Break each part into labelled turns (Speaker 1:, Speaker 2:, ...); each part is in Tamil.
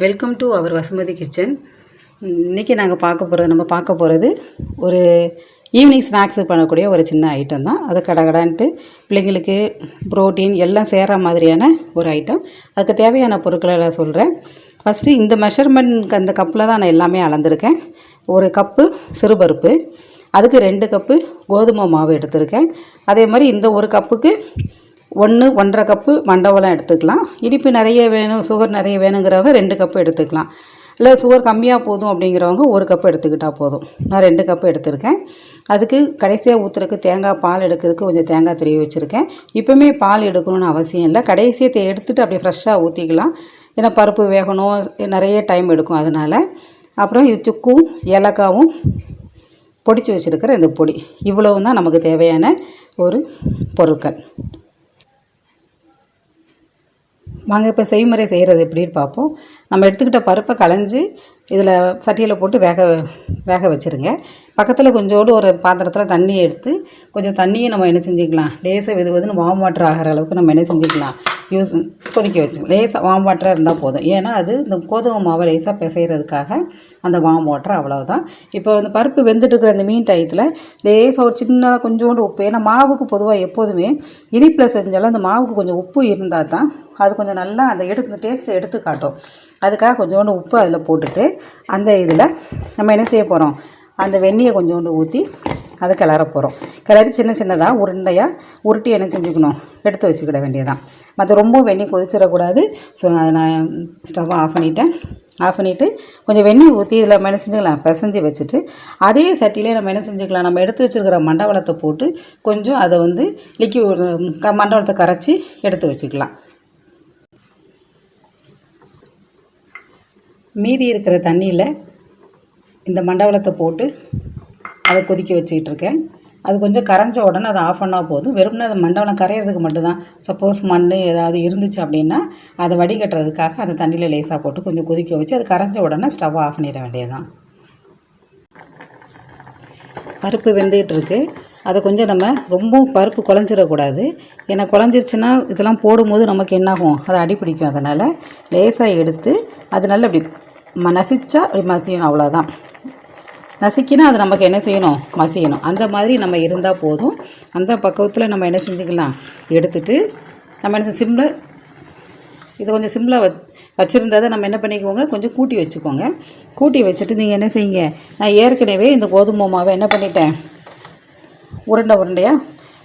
Speaker 1: Welcome to our Vasumathi kitchen இன்றைக்கி நாங்கள் பார்க்க போகிறது நம்ம பார்க்க போகிறது ஒரு ஈவினிங் ஸ்நாக்ஸ் பண்ணக்கூடிய ஒரு சின்ன ஐட்டம் தான். அது கடகடான்ட்டு பிள்ளைங்களுக்கு ப்ரோட்டீன் எல்லாம் சேர்கிற மாதிரியான ஒரு ஐட்டம் அதுக்கு தேவையான பொருட்களை நான் சொல்கிறேன் ஃபஸ்ட்டு இந்த மெஷர்மெண்ட் அந்த கப்பில் தான் நான் எல்லாமே அளந்திருக்கேன். ஒரு கப்பு சிறுபருப்பு அதுக்கு ரெண்டு கப்பு கோதுமை மாவு எடுத்திருக்கேன். அதே மாதிரி இந்த ஒரு கப்புக்கு ஒன்று ஒன்றரை கப்பு மண்டவளம் எடுத்துக்கலாம். இனிப்பு நிறைய வேணும் சுகர் நிறைய வேணுங்கிறவங்க ரெண்டு கப்பு எடுத்துக்கலாம். இல்லை சுகர் கம்மியாக போதும் அப்படிங்கிறவங்க ஒரு கப்பு எடுத்துக்கிட்டால் போதும். நான் ரெண்டு கப்பு எடுத்திருக்கேன். அதுக்கு கடைசியாக ஊற்றுறதுக்கு தேங்காய் பால் எடுக்கிறதுக்கு கொஞ்சம் தேங்காய் திருவி வச்சுருக்கேன். இப்போவுமே பால் எடுக்கணும்னு அவசியம் இல்லை. கடைசியை எடுத்துகிட்டு அப்படியே ஃப்ரெஷ்ஷாக ஊற்றிக்கலாம் ஏன்னா பருப்பு வேகணும் நிறைய டைம் எடுக்கும் அதனால். அப்புறம் இது சுக்கும் ஏலக்காவும் பொடிச்சு வச்சுருக்கிற இந்த பொடி. இவ்வளவு தான் நமக்கு தேவையான ஒரு பொருட்கள். வாங்க இப்போ செய்முறை செய்கிறது எப்படின்னு பார்ப்போம். நம்ம எடுத்துக்கிட்ட பருப்பை களைஞ்சி இதில் சட்டியில் போட்டு வேக வேக வச்சுருங்க. பக்கத்தில் கொஞ்சோண்டு ஒரு பாத்திரத்தில் தண்ணி எடுத்து கொஞ்சம் தண்ணியை நம்ம என்ன செஞ்சுக்கலாம் லேசாக வெது வெதுன்னு வார்ம் வாட்டர் ஆகிற அளவுக்கு நம்ம என்ன செஞ்சுக்கலாம் யூஸ் கொதிக்க வச்சுக்கலாம். லேசாக வார்ம் வாட்டராக இருந்தால் போதும். ஏன்னா அது இந்த கோதுமை மாவை லேசாக பிசைகிறதுக்காக அந்த வார்ம் வாட்டர் அவ்வளோதான் இப்போ வந்து பருப்பு வெந்துட்டு இருக்கிற அந்த மீன் டயத்தில் லேசாக ஒரு சின்னதாக கொஞ்சோண்டு உப்பு ஏன்னா மாவுக்கு பொதுவாக எப்போதுமே இனிப்பில் செஞ்சாலும் அந்த மாவுக்கு கொஞ்சம் உப்பு இருந்தால் தான் அது கொஞ்சம் நல்லா அந்த எடுக்க டேஸ்ட்டை எடுத்து காட்டும். அதுக்காக கொஞ்சோண்டு உப்பு அதில் போட்டுட்டு அந்த இதில் நம்ம என்ன செய்ய போகிறோம்? அந்த வெந்நியை கொஞ்சோண்டு ஊற்றி அதை கிளற போகிறோம். கிளறி சின்ன சின்னதாக உருண்டையாக உருட்டி என்ன செஞ்சுக்கணும்? எடுத்து வச்சுக்கிட வேண்டியதான் மற்ற ரொம்ப வெந்நி கொதிச்சிடக்கூடாது. ஸோ அதை நான் ஸ்டவ்வை ஆஃப் பண்ணிட்டேன். ஆஃப் பண்ணிவிட்டு கொஞ்சம் வெந்நீர் ஊற்றி இதில் நம்ம என்ன செஞ்சுக்கலாம்? பிசைஞ்சு வச்சுட்டு அதே சட்டியிலே நம்ம என்ன செஞ்சுக்கலாம்? நம்ம எடுத்து வச்சுருக்கிற மண்டவளத்தை போட்டு கொஞ்சம் அதை வந்து லிக்யூட் க மண்டவளத்தை கரைச்சி எடுத்து வச்சுக்கலாம். மீதி இருக்கிற தண்ணியில் இந்த மண்டவளத்தை போட்டு அதை கொதிக்க வச்சுக்கிட்டு இருக்கேன் அது கொஞ்சம் கரைஞ்ச உடனே அதை ஆஃப் பண்ணால் போதும். வெறும்னா அது மண்டவளம் கரையிறதுக்கு மட்டும்தான். சப்போஸ் மண் ஏதாவது இருந்துச்சு அப்படின்னா அதை வடிகட்டுறதுக்காக அந்த தண்ணியில் லேசாக போட்டு கொஞ்சம் கொதிக்க வச்சு அது கரைஞ்ச உடனே ஸ்டவ் ஆஃப் பண்ணிட வேண்டியதுதான். பருப்பு வெந்துகிட்டு இருக்குது அதை கொஞ்சம் நம்ம ரொம்பவும் பருப்பு குழஞ்சிடக்கூடாது. ஏன்னா குழஞ்சிருச்சுன்னா இதெல்லாம் போடும்போது நமக்கு என்னாகும்? அது அடி பிடிக்கும் அதனால் லேசாக எடுத்து அது நல்லா இப்படி ம நசிச்சா அப்படி மசியணும் அவ்வளோதான் நசுக்கினா அது நமக்கு என்ன செய்யணும்? மசியணும். அந்த மாதிரி நம்ம இருந்தால் போதும். அந்த பக்குவத்தில் நம்ம என்ன செஞ்சுக்கலாம்? எடுத்துட்டு நம்ம என்ன சிம்மில் இது கொஞ்சம் சிம்மில் வச் வச்சுருந்ததை நம்ம என்ன பண்ணிக்கோங்க? கொஞ்சம் கூட்டி வச்சுக்கோங்க. கூட்டி வச்சுட்டு நீங்கள் என்ன செய்யுங்க? நான் ஏற்கனவே இந்த கோதுமை மாவை என்ன பண்ணிட்டேன்? உருண்டை உருண்டையாக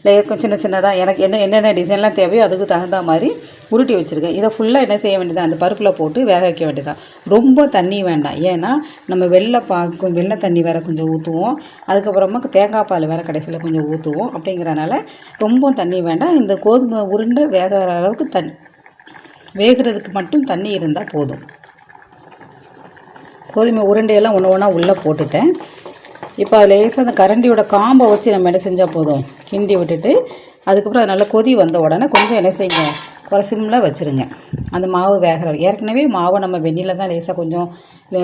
Speaker 1: லேயர் சின்ன சின்னதாக எனக்கு என்ன என்னென்ன டிசைன்லாம் தேவையோ அதுக்கு தகுந்த மாதிரி உருட்டி வச்சுருக்கேன். இதை ஃபுல்லாக என்ன செய்ய வேண்டியதான் அந்த பருப்பில் போட்டு வேக வைக்க வேண்டியதான் ரொம்ப தண்ணி வேண்டாம். ஏன்னா நம்ம வெள்ளை பாக்கு வெள்ளை தண்ணி வேறு கொஞ்சம் ஊற்றுவோம் அதுக்கப்புறமா தேங்காய் பால் வேறு கடைசியில் கொஞ்சம் ஊற்றுவோம் அப்படிங்கிறனால ரொம்ப தண்ணி வேண்டாம். இந்த கோதுமை உருண்டை வேகிற அளவுக்கு தண்ணி வேகிறதுக்கு மட்டும் தண்ணி இருந்தால் போதும். கோதுமை உருண்டையெல்லாம் ஒன்று ஒன்றா உள்ளே போட்டுட்டேன். இப்போ அதில் லேசாக அந்த கரண்டியோட காம்பை வச்சு நம்ம என்ன செஞ்சால் போதும்? கிண்டி விட்டுட்டு அதுக்கப்புறம் அது நல்லா கொதி வந்த உடனே கொஞ்சம் என்ன செய்யுங்க? ஒரு சிம்மில் வச்சுருங்க. அந்த மாவு வேகிற ஏற்கனவே மாவை நம்ம வெந்நியில் தான் லேசாக கொஞ்சம்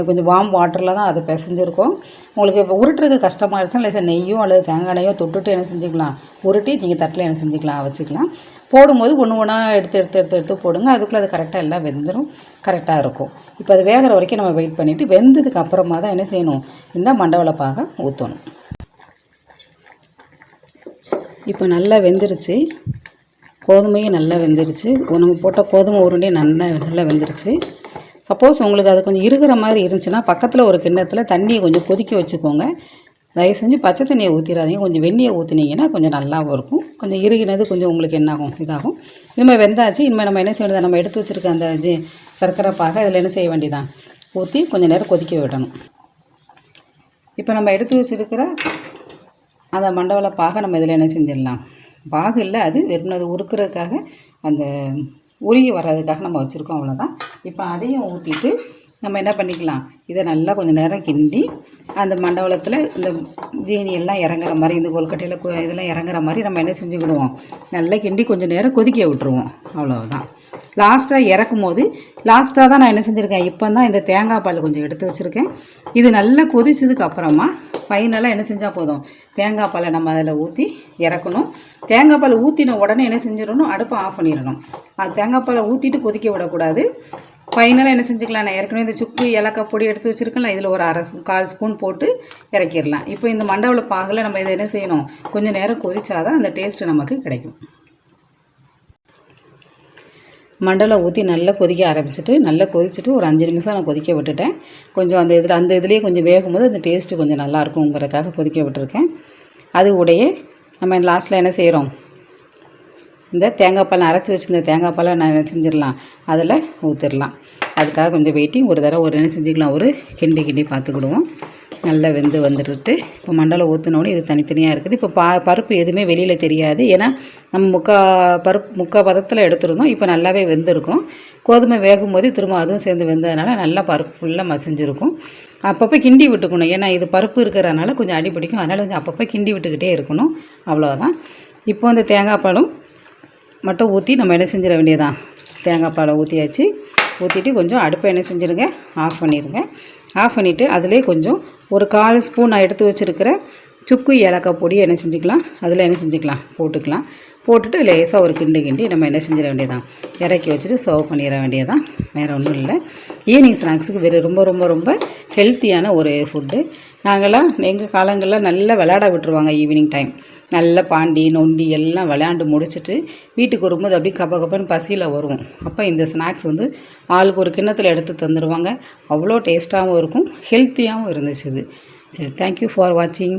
Speaker 1: கொஞ்சம் வார்ம் வாட்டரில் தான் அதை பிசைஞ்சிருக்கோம். உங்களுக்கு இப்போ உருட்டுறதுக்கு கஷ்டமாக இருந்துச்சுன்னா லேசாக நெய்யோ அல்லது தேங்காய் நெய்யோ தொட்டுட்டு என்ன செஞ்சுக்கலாம்? உருட்டி நீங்கள் தட்டில் என்ன செஞ்சுக்கலாம்? வச்சுக்கலாம். போடும்போது ஒன்று ஒன்றா எடுத்து எடுத்து எடுத்து எடுத்து போடுங்க. அதுக்குள்ளே அது கரெக்டாக எல்லாம் வெந்துடும் கரெக்டாக இருக்கும். இப்போ அது வேகிற வரைக்கும் நம்ம வெயிட் பண்ணிவிட்டு வெந்ததுக்கு அப்புறமா தான் என்ன செய்யணும்? இந்த மண்டவளப்பாக ஊற்றணும் இப்போ நல்லா வெந்துருச்சு. கோதுமையும் நல்லா வெந்துருச்சு. நம்ம போட்ட கோதுமை உருண்டையும் நல்லா நல்லா வெந்துருச்சு. சப்போஸ் உங்களுக்கு அது கொஞ்சம் இருக்கிற மாதிரி இருந்துச்சுன்னா பக்கத்தில் ஒரு கிண்ணத்தில் தண்ணியை கொஞ்சம் கொதிக்க வச்சுக்கோங்க. தயவு செஞ்சு பச்சை தண்ணியை ஊற்றிடாதீங்க கொஞ்சம் வெந்நியை ஊற்றினீங்கன்னா கொஞ்சம் நல்லாவும் இருக்கும். கொஞ்சம் இறுகினது கொஞ்சம் உங்களுக்கு என்னாகும் இதாகும். இனிமேல் வெந்தாச்சு இனிமேல் நம்ம என்ன செய்யணும்? நம்ம எடுத்து வச்சுருக்க அந்த இது சர்க்கரை பாகை அதில் என்ன செய்ய வேண்டியதான் ஊற்றி கொஞ்சம் நேரம் கொதிக்க விடணும். இப்போ நம்ம எடுத்து வச்சுருக்கிற அந்த மண்டவள பாக நம்ம இதில் என்ன செஞ்சிடலாம்? பாகு இல்லை அது வெறும் அது உருக்குறதுக்காக அந்த உருகி வர்றதுக்காக நம்ம வச்சுருக்கோம் அவ்வளோதான் இப்போ அதையும் ஊற்றிட்டு நம்ம என்ன பண்ணிக்கலாம்? இதை நல்லா கொஞ்சம் நேரம் கிண்டி அந்த மண்டபத்தில் இந்த ஜீனியெல்லாம் இறங்குற மாதிரி இந்த கொல்கட்டையில் இதெல்லாம் இறங்குற மாதிரி நம்ம என்ன செஞ்சுக்கிடுவோம்? நல்லா கிண்டி கொஞ்சம் நேரம் கொதிக்க விட்டுருவோம். அவ்வளோதான் லாஸ்ட்டாக இறக்கும் போது லாஸ்ட்டாக தான் நான் என்ன செஞ்சுருக்கேன்? இப்போ தான் இந்த தேங்காய் பால் கொஞ்சம் எடுத்து வச்சுருக்கேன். இது நல்லா கொதிச்சதுக்கு அப்புறமா ஃபைனலாக என்ன செஞ்சால் போதும்? தேங்காய் பாலை நம்ம அதில் ஊற்றி இறக்கணும். தேங்காய் பால் ஊற்றின உடனே என்ன செஞ்சிடணும்? அடுப்பை ஆஃப் பண்ணிடணும். அது தேங்காய் பாலை ஊற்றிட்டு கொதிக்க விடக்கூடாது. ஃபைனலாக என்ன செஞ்சுக்கலாம்? நான் ஏற்கனவே இந்த சுக்கு ஏலக்காய் பொடி எடுத்து வச்சுருக்கேன் இதில் ஒரு அரை கால் ஸ்பூன் போட்டு இறக்கிடலாம். இப்போ இந்த மண்டவள பாகில் நம்ம இதை என்ன செய்யணும்? கொஞ்சம் நேரம் கொதிச்சாதான் அந்த டேஸ்ட்டு நமக்கு கிடைக்கும். மண்டலை ஊற்றி நல்லா கொதிக்க ஆரம்பிச்சிட்டு நல்லா கொதிச்சுட்டு ஒரு அஞ்சு நிமிஷம் நான் கொதிக்க விட்டுட்டேன். கொஞ்சம் அந்த இதில் அந்த இதுலேயே கொஞ்சம் வேகும்போது அந்த டேஸ்ட்டு கொஞ்சம் நல்லாயிருக்குங்கிறதுக்காக கொதிக்க விட்டுருக்கேன். அது உடைய நம்ம லாஸ்ட்டில் என்ன செய்கிறோம் இந்த தேங்காய் பால் அரைச்சி வச்சுருந்த தேங்காய் பாலை நான் என்ன செஞ்சிடலாம்? அதில் ஊற்றிடலாம் அதுக்காக கொஞ்சம் வெயிட்டிங் ஒரு தடவை ஒரு என்ன செஞ்சுக்கலாம். ஒரு கிண்டி கிண்டி பார்த்துக்கிடுவோம். நல்லா வெந்து வந்துட்டு இப்போ மண்டலை ஊற்றினோடனே இது தனித்தனியாக இருக்குது. இப்போ பா பருப்பு எதுவுமே வெளியில் தெரியாது. ஏன்னா நம்ம முக்கா பருப்பு முக்கா பதத்தில் எடுத்துருந்தோம். இப்போ நல்லாவே வெந்திருக்கும். கோதுமை வேகும் போது திரும்ப அதுவும் சேர்ந்து வெந்ததுனால நல்லா பருப்பு ஃபுல்லாக மசிஞ்சிருக்கும். அப்பப்போ கிண்டி விட்டுக்கணும். ஏன்னா இது பருப்பு இருக்கிறதுனால கொஞ்சம் அடி பிடிக்கும். அதனால் கொஞ்சம் அப்பப்போ கிண்டி விட்டுக்கிட்டே இருக்கணும். அவ்வளோதான் இப்போ அந்த தேங்காய் பாலும் மட்டும் ஊற்றி நம்ம என்ன செஞ்சிட வேண்டியதான் தேங்காய் பாலை ஊற்றியாச்சு ஊற்றிட்டு கொஞ்சம் அடுப்பை என்ன செஞ்சுருங்க? ஆஃப் பண்ணிடுங்க ஆஃப் பண்ணிவிட்டு அதிலே கொஞ்சம் ஒரு கால் ஸ்பூன் நான் எடுத்து வச்சுருக்கிற சுக்கு ஏலக்காய் பொடி என்ன செஞ்சுக்கலாம்? அதில் என்ன செஞ்சுக்கலாம்? போட்டுக்கலாம். போட்டுட்டு லேசாக ஒரு கிண்டு கிண்டி நம்ம என்ன செஞ்சிட வேண்டியதான் இறக்கி வச்சுட்டு சர்வ் பண்ணிட வேண்டியதான் வேறு ஒன்றும் இல்லை. ஈவினிங் ஸ்நாக்ஸுக்கு வெறும் ரொம்ப ரொம்ப ரொம்ப ஹெல்த்தியான ஒரு ஃபுட்டு நாங்களாம் எங்கள் காலங்களில் நல்லா விளையாட விட்டுருவாங்க ஈவினிங் டைம் நல்ல பாண்டி நொண்டி எல்லாம் விளையாண்டு முடிச்சுட்டு வீட்டுக்கு வரும்போது அப்படியே கப்ப கப்பன்னு பசியில் வருவோம். அப்போ இந்த ஸ்நாக்ஸ் வந்து ஆளுக்கு ஒரு கிண்ணத்தில் எடுத்து தந்துடுவாங்க அவ்வளோ டேஸ்ட்டாகவும் இருக்கும் ஹெல்த்தியாகவும் இருந்துச்சு இது. சரி தேங்க்யூ ஃபார் வாட்சிங்